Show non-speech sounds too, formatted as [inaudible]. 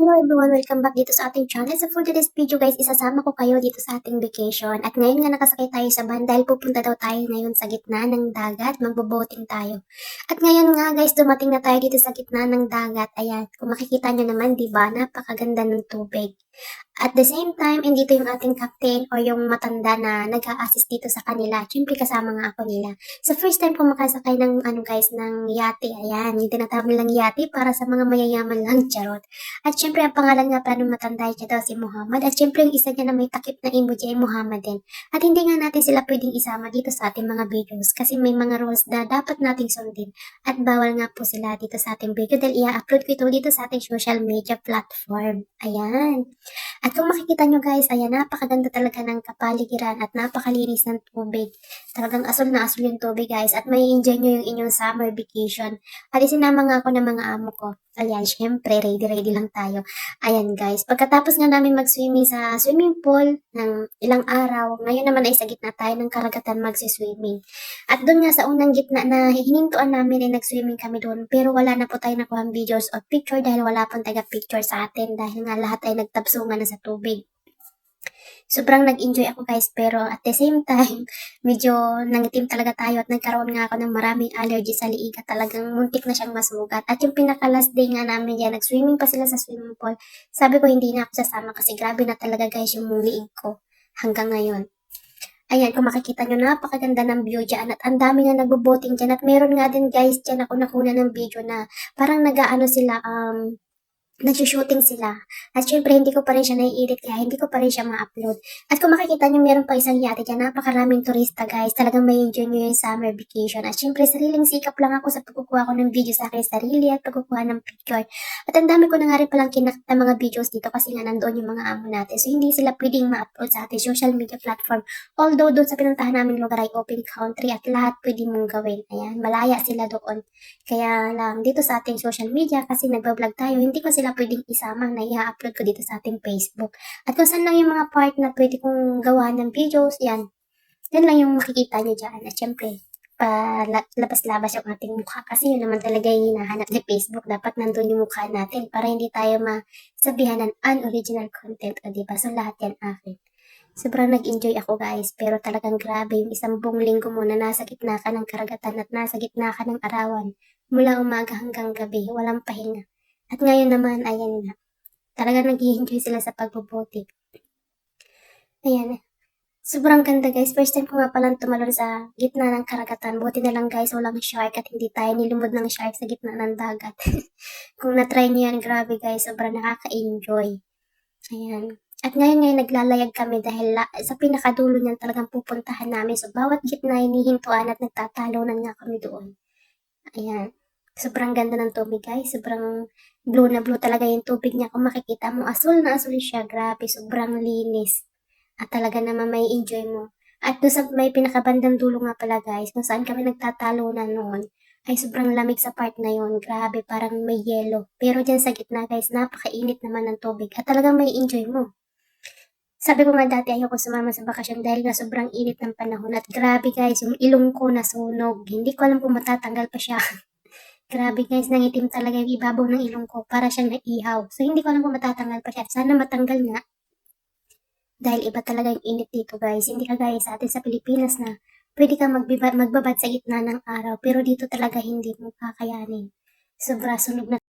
Hello everyone, welcome back dito sa ating channel. So for today's video guys, isasama ko kayo dito sa ating vacation. At ngayon nga nakasakay tayo sa van dahil pupunta daw tayo ngayon sa gitna ng dagat. Magboboting tayo. At ngayon nga guys, dumating na tayo dito sa gitna ng dagat. Ayan, kung makikita nyo naman, di ba, napakaganda ng tubig. At the same time, andito yung ating captain o yung matanda na nag-a-assist dito sa kanila. Siyempre kasama nga ako nila. So first time ko makasakay ng ano guys, ng yate. Ayan, yung tinatawag nilang yate para sa mga mayayaman lang, charot. At syempre, ang pangalan nga pala ng matanda siya daw si Muhammad. At syempre, yung isa niya na may takip na emoji ay Muhammad din. At hindi nga natin sila pwedeng isama dito sa ating mga videos kasi may mga rules na dapat nating sundin. At bawal nga po sila dito sa ating video dahil i-upload ko ito dito sa ating social media platform. Ayan. At kung makikita nyo guys, ayan, napakaganda talaga ng kapaligiran at napakalinis ng tubig. Talagang asul na asul yung tubig guys at may enjoy nyo yung inyong summer vacation. At isinama nga ako ng mga amo ko. Ayan, syempre, ready-ready lang tayo. Ayan guys, pagkatapos nga namin mag-swimming sa swimming pool ng ilang araw, ngayon naman ay sa gitna tayo ng karagatan magsiswimming. At doon nga sa unang gitna na hinintuan namin ay nag-swimming kami doon, pero wala na po tayo nakuha videos o picture dahil wala pong taga-picture sa atin dahil nga lahat ay nagtabsungan na sa tubig. Sobrang nag-enjoy ako guys, pero at the same time, [laughs] medyo nangitim talaga tayo at nagkaroon nga ako ng maraming allergy sa liig at talagang muntik na siyang masugat. At yung pinaka last day nga namin dyan, nag-swimming pa sila sa swimming pool. Sabi ko hindi na ako sasama kasi grabe na talaga guys yung liig ko hanggang ngayon. Ayan, kung makikita nyo, napakaganda ng view dyan at ang dami nga nagbo-boating dyan at meron nga din guys dyan ako nakuna ng video na parang nag-ano sila, um, nag-shooting sila. At syempre, hindi ko pa rin siya nai-edit kaya hindi ko pa rin siya ma-upload. At kung makikita nyo, meron pa isang yate dyan, napakaraming turista guys. Talagang may enjoy nyo yung summer vacation. At syempre, sariling sikap lang ako sa pagkukuha ko ng video sa akin sarili at pagkukuha ng picture. At ang dami ko na nga rin palang kinakta mga videos dito kasi nga nandoon yung mga amo natin. So, hindi sila pwedeng ma-upload sa ating social media platform. Although, doon sa pinuntahan namin lugar ay open country at lahat pwede mong gawin. Ayan, malaya sila doon. Kaya lang, dito sa ating social media, kasi nagbablog tayo, hindi ko sila pwedeng isama na i-upload ko dito sa ating Facebook. At kung saan lang yung mga part na pwede kong gawa ng videos, yan. Yan lang yung makikita nyo dyan. At syempre, palabas-labas yung ating mukha kasi yun naman talaga yung hinahanap ni Facebook. Dapat nandun yung mukha natin para hindi tayo masabihan ng unoriginal content. O diba? So lahat yan akin. Sobrang nag-enjoy ako guys, pero talagang grabe yung isang buong linggo mo na nasa gitna ka ng karagatan at nasa gitna ka ng arawan. Mula umaga hanggang gabi, walang pahinga. At ngayon naman, ayan na. Talagang nag-enjoy sila sa pagbobote. Ayan. Sobrang ganda guys. First time ko nga palang tumalon sa gitna ng karagatan. Buti na lang guys, walang shark at hindi tayo nilumod ng shark sa gitna ng dagat. [laughs] Kung na-try niyo yan, grabe guys. Sobrang nakaka-enjoy. Ayan. At ngayon ngayon naglalayag kami dahil la- sa pinakadulo niyan talagang pupuntahan namin. So bawat gitna hinihintuan at nagtatalunan nga kami doon. Ayan. Sobrang ganda ng tubig guys. Sobrang blue na blue talaga yung tubig niya. Kung makikita mo, asul na asul siya. Grabe, sobrang linis. At talaga naman may enjoy mo. At doon sa may pinakabandang dulo nga pala guys, kung saan kami nagtatalunan noon, ay sobrang lamig sa part na yon Grabe, parang may yelo. Pero dyan sa gitna guys, napakainit naman ng tubig. At talagang may enjoy mo. Sabi ko nga dati ayoko sumama sa bakasyon dahil nga sobrang init ng panahon. At grabe guys, yung ilong ko nasunog. Hindi ko alam kung matatanggal pa siya. [laughs] grabe guys, nangitim talaga yung ibabaw ng ilong ko para siyang naihaw. So hindi ko alam kung matatanggal pa siya. Sana matanggal nga. Dahil iba talaga yung init dito guys. Hindi kagaya sa atin sa Pilipinas na pwede kang magbabad sa gitna ng araw. Pero dito talaga hindi mo kakayanin. Sobra sunog na